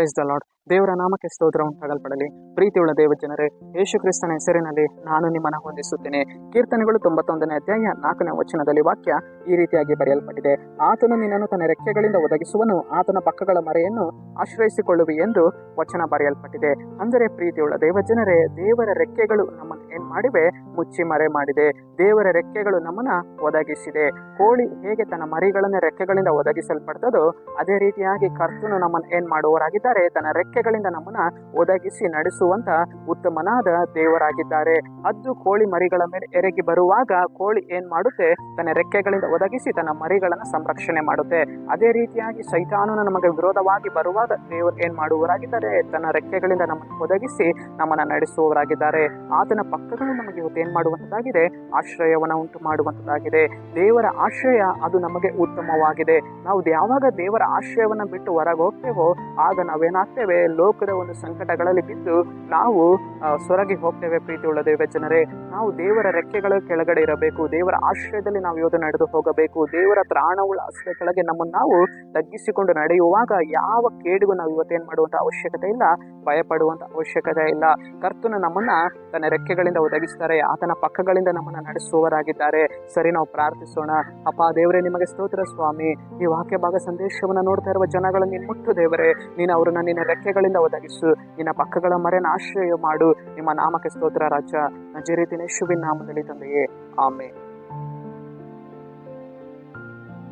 Praise the Lad ದೇವರ ನಾಮಕ್ಕೆ ಸ್ತೋತ್ರ ಉಂಟಾಗಲ್ಪಡಲಿ ಪ್ರೀತಿಯುಳ್ಳ ದೇವ ಜನರೇ, ಯೇಸು ಕ್ರಿಸ್ತನ ಹೆಸರಿನಲ್ಲಿ ನಾನು ನಿಮ್ಮನ್ನು ಹೊಂದಿಸುತ್ತೇನೆ ಕೀರ್ತನೆಗಳು ತೊಂಬತ್ತೊಂದನೇ ಅಧ್ಯಾಯ ನಾಲ್ಕನೇ ವಚನದಲ್ಲಿ ವಾಕ್ಯ ಈ ರೀತಿಯಾಗಿ ಬರೆಯಲ್ಪಟ್ಟಿದೆ. ಆತನು ನಿನ್ನನ್ನು ತನ್ನ ರೆಕ್ಕೆಗಳಿಂದ ಒದಗಿಸುವನು. ಆತನ ಪಕ್ಕಗಳ ಮರೆಯನ್ನು ಆಶ್ರಯಿಸಿಕೊಳ್ಳುವಿ ಎಂದು ವಚನ ಬರೆಯಲ್ಪಟ್ಟಿದೆ. ಅಂದರೆ ಪ್ರೀತಿಯುಳ್ಳ ದೇವ ಜನರೇ, ದೇವರ ರೆಕ್ಕೆಗಳು ಏನ್ ಮಾಡಿವೆ? ಮುಚ್ಚಿ ಮರೆ ಮಾಡಿದೆ. ದೇವರ ರೆಕ್ಕೆಗಳು ನಮ್ಮನ್ನ ಒದಗಿಸಿದೆ. ಕೋಳಿ ಹೇಗೆ ತನ್ನ ಮರಿಗಳನ್ನ ರೆಕ್ಕೆಗಳಿಂದ ಒದಗಿಸಲ್ಪಡ್ತದೋ, ಅದೇ ರೀತಿಯಾಗಿ ಕರ್ತನು ನಮ್ಮನ್ನ ಏನ್ ಮಾಡುವವರಾಗಿದ್ದಾರೆ? ತನ್ನ ರೆಕ್ಕೆಗಳಿಂದ ನಮ್ಮನ್ನ ಒದಗಿಸಿ ನಡೆಸುವಂತ ಉತ್ತಮನಾದ ದೇವರಾಗಿದ್ದಾರೆ. ಹದ್ದು ಕೋಳಿ ಮರಿಗಳ ಮೇಲೆ ಎರಗಿ ಬರುವಾಗ ಕೋಳಿ ಏನ್ ಮಾಡುತ್ತೆ? ತನ್ನ ರೆಕ್ಕೆಗಳಿಂದ ಒದಗಿಸಿ ತನ್ನ ಮರಿಗಳನ್ನ ಸಂರಕ್ಷಣೆ ಮಾಡುತ್ತೆ. ಅದೇ ರೀತಿಯಾಗಿ ಸೈತಾನನ ನಮಗೆ ವಿರೋಧವಾಗಿ ಬರುವಾಗ ದೇವರು ಏನ್ ಮಾಡುವವರಾಗಿದ್ದಾರೆ? ತನ್ನ ರೆಕ್ಕೆಗಳಿಂದ ನಮ್ಮನ್ನು ಒದಗಿಸಿ ನಮ್ಮನ್ನ ನಡೆಸುವವರಾಗಿದ್ದಾರೆ. ಆತನ ಪಕ್ಕಗಳು ನಮಗೆ ಏನು ಮಾಡುವಂಥದ್ದಾಗಿದೆ ಆಶ್ರಯವನ್ನ ಉಂಟು ಮಾಡುವಂಥದ್ದಾಗಿದೆ ದೇವರ ಆಶ್ರಯ ಅದು ನಮಗೆ ಉತ್ತಮವಾಗಿದೆ. ನಾವು ಯಾವಾಗ ದೇವರ ಆಶ್ರಯವನ್ನು ಬಿಟ್ಟು ಹೊರಗೆ ಹೋಗ್ತೇವೋ ಆಗ ನಾವೇನಾಗ್ತೇವೆ? ಲೋಕದ ಒಂದು ಸಂಕಟಗಳಲ್ಲಿ ಬಿದ್ದು ನಾವು ಸೊರಗಿ ಹೋಗ್ತೇವೆ ಪ್ರೀತಿಯುಳ್ಳ ದೇವ ಜನರೇ. ನಾವು ದೇವರ ರೆಕ್ಕೆಗಳ ಕೆಳಗಡೆ ಇರಬೇಕು. ದೇವರ ಆಶ್ರಯದಲ್ಲಿ ನಾವು ಯೋಧ ನಡೆದು ಹೋಗಬೇಕು. ದೇವರ ತ್ರಾಣವುಳ್ಳ ಆಶ್ರಯ ಕೆಳಗೆ ನಮ್ಮನ್ನು ನಾವು ತಗ್ಗಿಸಿಕೊಂಡು ನಡೆಯುವಾಗ ಯಾವ ಕೇಡಿಗೂ ನಾವು ಇವತ್ತೇನು ಮಾಡುವಂತ ಅವಶ್ಯಕತೆ ಇಲ್ಲ. ಭಯಪಡುವಂಥ ಅವಶ್ಯಕತೆ ಇಲ್ಲ. ಕರ್ತನು ನಮ್ಮನ್ನ ತನ್ನ ರೆಕ್ಕೆಗಳಿಂದ ಒದಗಿಸ್ತಾರೆ, ಆತನ ಪಕ್ಕಗಳಿಂದ ನಮ್ಮನ್ನ ನಡೆಸುವವರಾಗಿದ್ದಾರೆ. ಸರಿ, ನಾವು ಪ್ರಾರ್ಥಿಸೋಣ. ಅಪ್ಪ ದೇವರೇ, ನಿಮಗೆ ಸ್ತೋತ್ರ ಸ್ವಾಮಿ. ಈ ವಾಕ್ಯ ಭಾಗ ಸಂದೇಶವನ್ನು ನೋಡ್ತಾ ಇರುವ ಜನಗಳನ್ನು ನೀನು ಮುಟ್ಟು ದೇವರೇ. ನೀನು ಅವರನ್ನ ನಿನ್ನ ರೆಕ್ಕೆಗಳಿಂದ ಒದಗಿಸು. ನಿನ್ನ ಪಕ್ಕಗಳ ಮರೆನ ಆಶ್ರಯ ಮಾಡು. ನಿಮ್ಮ ನಾಮಕ್ಕೆ ಸ್ತೋತ್ರ ರಾಜ. ನಜರೀತಿನ ದಿನೇಶುವಿನ ನಾಮದಲ್ಲಿ ತಂದೆಯೇ. ಆಮೆ